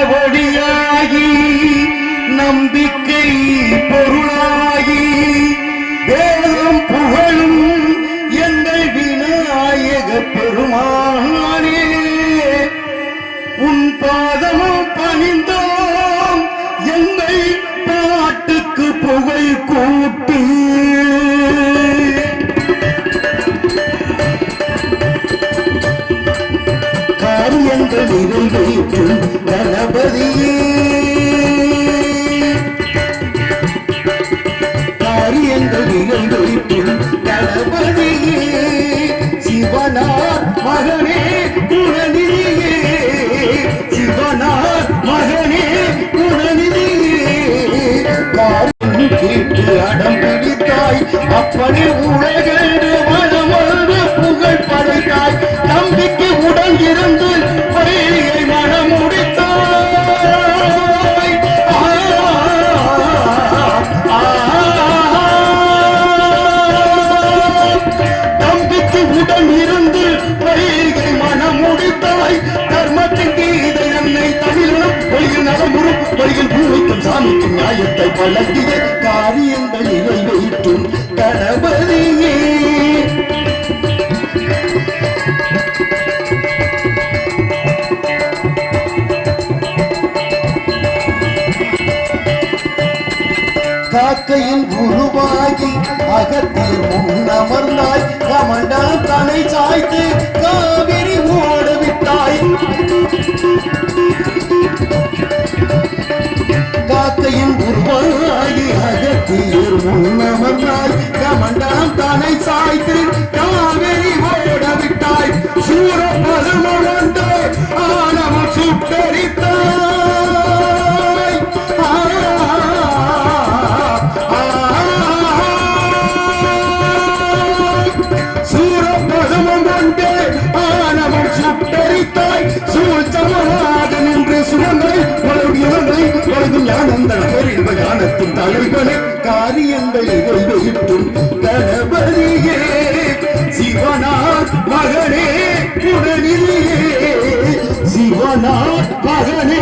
நாதவடியாகி நம்பிக்கை பொருளாகி வேதம் புகழும் எங்கள் விநாயக பெருமானே உன் பாதமும் பணிந்த காரியங்கள் நிறைவேற்றும் கணபதியே. காரியங்கள் நிறைவேற்றும் கணபதியே. சிவனார் மகனே குணநிதியே. சிவனார் மகனே குணநிதியே. நம்பிக்கை உடன் இருந்து பயிரை மனம் முடித்தவை. தர்மத்தின் கீதை என்னை தமிழும். பொய்யில் நலமுறும் பொய்யில் பூமிக்கும் சாமிக்கும் நியாயத்தை பழகிய காரியங்கள் நிறைவேற்றும் கணபதியே. காக்கையின் குருவாகி அகத்தில் முன்னமர்ந்தாய். প্রাণেই চাইতে। ஞானத்தின் தலைவனை காரியங்களை நிறைவேற்றும் கணபதியே சிவனார் மகனே உடனிலேயே சிவனா மகனே